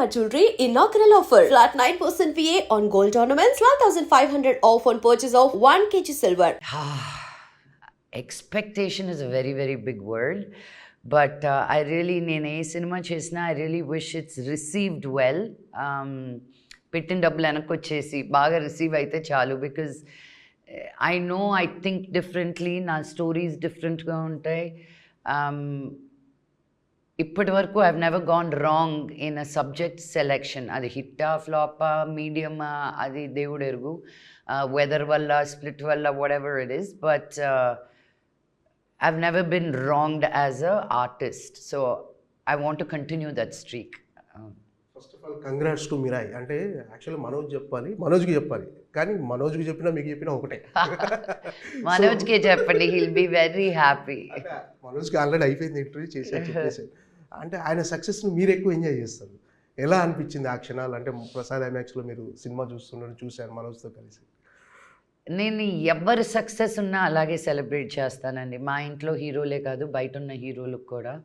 Shalimar Jewelry inaugural offer. Flat 9% VA on gold ornaments, 12,500 off on purchase of 1 kg silver. Expectation is a very, very big word. But I really నేను ఏ సినిమా చేసినా I really wish it's received well Um, పెట్టిన డబ్బులు వెనక్కి వచ్చేసి బాగా receive అయితే చాలు because I know I think differently నా స్టోరీస్ డిఫరెంట్గా ఉంటాయి um, ఇప్పటి వరకు I've never gone wrong in a subject selection అది హిట్టా ఫ్లాపా మీడియమా అది దేవుడు ఎరుగు. వెదర్ వల్ల స్ప్లిట్ వల్ల whatever it is but I've never been wronged as a artist so I want to continue that streak first of all congrats to Mirai అంటే actually Manoj చెప్పాలి. మనోజ్కి చెప్పాలి. కానీ మనోజ్కి చెప్పినా మీకు చెప్పినా ఒకటే. మనోజ్కే చెప్పండి. హిల్ బి వెరీ హ్యాపీ మనోజ్కి ఆల్రెడీ అయిపోయింది ఇంటర్వ్యూ చేసి చెప్పేసి అంటే ఆయన సక్సెస్ని మీరు ఎక్కువ ఎంజాయ్ చేస్తారు. ఎలా అనిపించింది ఆ క్షణాలు? అంటే ప్రసాద్ ఐమాక్స్లో మీరు సినిమా చూస్తున్నారు చూశారు మనోజ్తో కలిసి. నేను ఎవరి సక్సెస్ ఉన్నా అలాగే సెలబ్రేట్ చేస్తానండి. మా ఇంట్లో హీరోలే కాదు బయట ఉన్న హీరోలకు కూడా.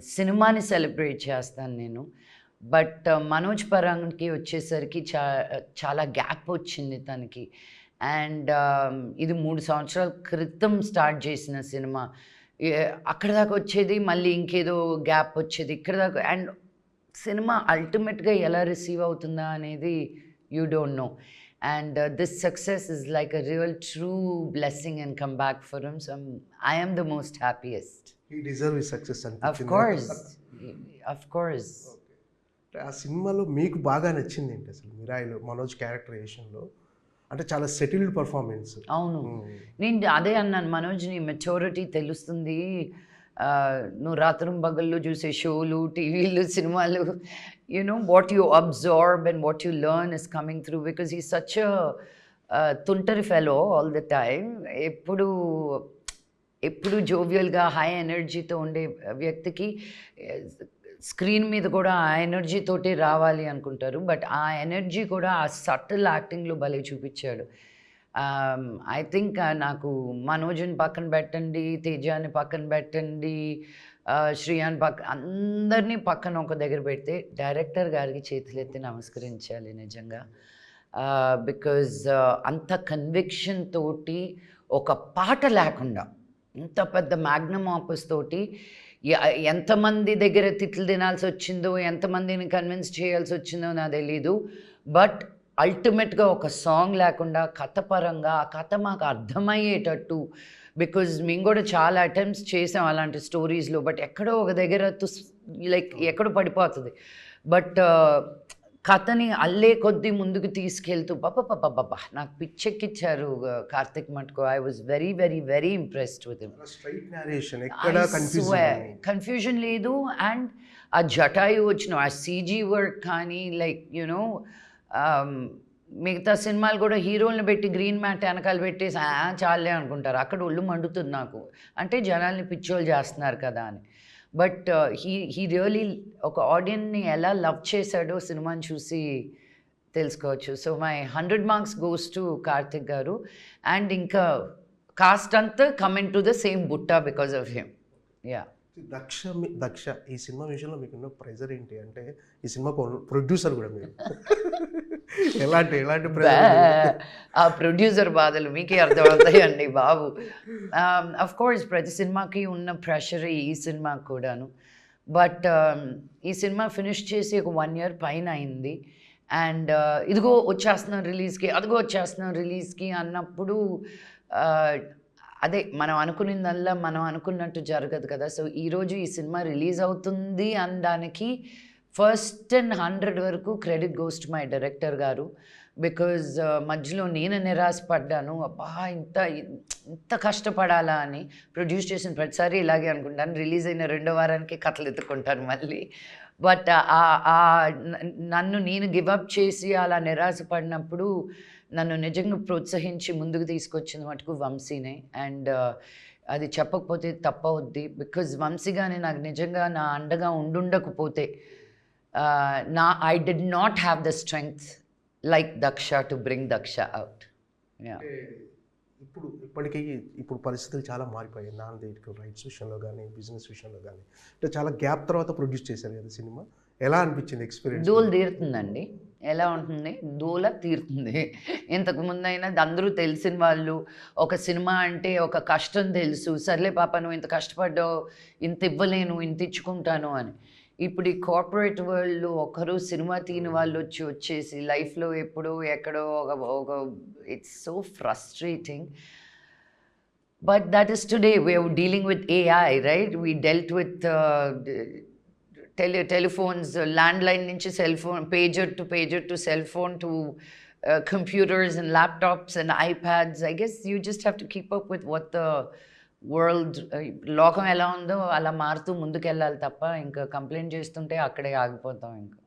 సినిమాని సెలబ్రేట్ చేస్తాను నేను. బట్ మనోజ్ పరాంగ్కి వచ్చేసరికి చా చాలా గ్యాప్ వచ్చింది తనకి. అండ్ ఇది మూడు సంవత్సరాల క్రితం స్టార్ట్ చేసిన సినిమా. అక్కడ దాకా వచ్చేది మళ్ళీ ఇంకేదో గ్యాప్ వచ్చేది. ఇక్కడ దాకా అండ్ సినిమా అల్టిమేట్గా ఎలా రిసీవ్ అవుతుందా అనేది you don't know. And this success is like a real true blessing and come back for him. So I am the most happiest. ఈ డిజర్వ్ ఈ సక్సెస్ అఫ్ అనిపించింది కోర్స్ అఫ్ కోర్స్ ఆ సినిమాలో మీకు బాగా నచ్చింది ఏంటి అసలు? మిరాయిలో మనోజ్ క్యారెక్టరైజేషన్లో అంటే చాలా సెటిల్డ్ పర్ఫార్మెన్స్ అవును. నేను అదే అన్నాను మనోజ్ నీ మెచ్యూరిటీ తెలుస్తుంది నువ్వు రాత్రం పగళ్ళు చూసే షోలు టీవీలు సినిమాలు. You know what you observe and what you learn is coming through because ఈ సచ్ తుంటరి ఫెలో ఆల్ ద టైమ్ ఎప్పుడు ఎప్పుడు జోవియల్గా హై ఎనర్జీతో ఉండే వ్యక్తికి స్క్రీన్ మీద కూడా ఆ ఎనర్జీ తోటి రావాలి అనుకుంటారు. బట్ ఆ ఎనర్జీ కూడా ఆ సటిల్ యాక్టింగ్లో భలే చూపించాడు. ఐ థింక్ నాకు మనోజ్ని పక్కన పెట్టండి తేజాని పక్కన పెట్టండి శ్రీయాన్ పక్క అందరినీ పక్కన ఒక దగ్గర పెడితే డైరెక్టర్ గారికి చేతులెత్తి నమస్కరించాలి నిజంగా. బికాజ్ అంత కన్విక్షన్ తోటి ఒక పాట లేకుండా ఇంత పెద్ద మ్యాగ్నమ్ ఆపస్ తోటి ఎంతమంది దగ్గర తిట్లు తినాల్సి వచ్చిందో ఎంతమందిని కన్విన్స్ చేయాల్సి వచ్చిందో నాకు తెలీదు. బట్ అల్టిమేట్గా ఒక సాంగ్ లేకుండా కథ పరంగా ఆ కథ మాకు అర్థమయ్యేటట్టు బికాజ్ మేము కూడా చాలా అటెంప్ట్స్ చేసాం అలాంటి స్టోరీస్లో బట్ ఎక్కడో ఒక దగ్గర లైక్ ఎక్కడో పడిపోతుంది. బట్ కథని అల్లే కొద్దీ ముందుకు తీసుకెళ్తూ బాబా నాకు పిచ్చెక్కిచ్చారు కార్తిక్ మటుకు. I was very very very impressed with confusion లేదు. అండ్ ఆ జటాయు వచ్చిన ఆ సీజీ వర్క్ కానీ లైక్ యునో మిగతా సినిమాలు కూడా హీరోలను పెట్టి గ్రీన్ మ్యాట్ వెనకాల పెట్టేసి "ఆ, చాలే అనుకుంటారు. అక్కడ ఒళ్ళు మండుతుంది నాకు. అంటే జనాల్ని పిచ్చోళ్ళు చేస్తున్నారు కదా అని. But uh, he he really ఒక ఆడియన్ని ఎలా లవ్ చేశాడో సినిమాని చూసి తెలుసుకోవచ్చు. So my hundred marks goes to Karthik garu. And ఇంకా కాస్ట్ అంతా coming to the same Butta because of him. Yeah Daksha Daksha ఈ సినిమా విషయంలో మీకున్న ప్రెజర్ ఏంటి? అంటే ఈ సినిమా ప్రొడ్యూసర్ కూడా మీరు. ఎలాంటి ఎలాంటి ఆ ప్రొడ్యూసర్ బాధలు మీకే అర్థమవుతాయండి బాబు. అఫ్ కోర్స్ ప్రతి సినిమాకి ఉన్న ప్రెషర్ ఈ సినిమాకి కూడాను. బట్ ఈ సినిమా ఫినిష్ చేసి ఒక వన్ ఇయర్ పైన అయింది. అండ్ ఇదిగో వచ్చేస్తున్నాం రిలీజ్కి అదిగో వచ్చేస్తున్నాం రిలీజ్కి అన్నప్పుడు uh, అదే మనం అనుకున్నదల్లా మనం అనుకున్నట్టు జరగదు కదా. సో ఈరోజు ఈ సినిమా రిలీజ్ అవుతుంది అనడానికి ఫస్ట్ అండ్ హండ్రెడ్ వరకు credit goes to my director garu. Because uh, మధ్యలో నేను నిరాశపడ్డాను అబ్బా ఇంత ఇంత కష్టపడాలా అని ప్రొడ్యూస్ చేసిన ప్రతిసారి ఇలాగే అనుకుంటాను. రిలీజ్ అయిన రెండో వారానికి కథలు ఎత్తుకుంటాను మళ్ళీ. బట్ uh, నన్ను నేను గివప్ చేసి అలా నిరాశపడినప్పుడు నన్ను నిజంగా ప్రోత్సహించి ముందుకు తీసుకొచ్చిన మటుకు వంశీనే. అండ్ uh, అది చెప్పకపోతే తప్పవుద్ది. బికాజ్ వంశీ కానీ నాకు నిజంగా నా అండగా ఉండుండకపోతే నా I did not have the strength like Daksha to bring Daksha out yeah ఇప్పుడు ఇప్పటికీ ఇప్పుడు పరిస్థితులు చాలా మారిపోయాయి. నాన్ రైట్స్ విషయంలో కానీ బిజినెస్ విషయంలో కానీ. అంటే చాలా గ్యాప్ తర్వాత ప్రొడ్యూస్ చేశారు కదా సినిమా. ఎలా అనిపించింది ఎక్స్పీరియన్స్ దూల తీరుతుందండి. ఎలా ఉంటుంది? దూల తీరుతుంది. ఇంతకు ముందైనా అందరూ తెలిసిన వాళ్ళు ఒక సినిమా అంటే ఒక కష్టం తెలుసు. సర్లే పాప నువ్వు ఇంత కష్టపడ్డావు ఇంత ఇవ్వలేను ఇంత ఇచ్చుకుంటాను అని. ఇప్పుడు ఈ కార్పొరేట్ వరల్డ్ ఒకరు సినిమా తీని వాళ్ళు వచ్చి వచ్చేసి లైఫ్లో ఎప్పుడో ఎక్కడో ఒక ఒక it's so frustrating But that is today. We are dealing with AI, right? We dealt with uh, tele- telephones, uh, landline into cell phone, pager to pager to cell phone to uh, computers and laptops and iPads. I guess you just have to keep world లోకం ఎలా ఉందో అలా మారుతూ ముందుకెళ్ళాలి తప్ప ఇంకా complaint చేస్తుంటే అక్కడే ఆగిపోతాం ఇంకా.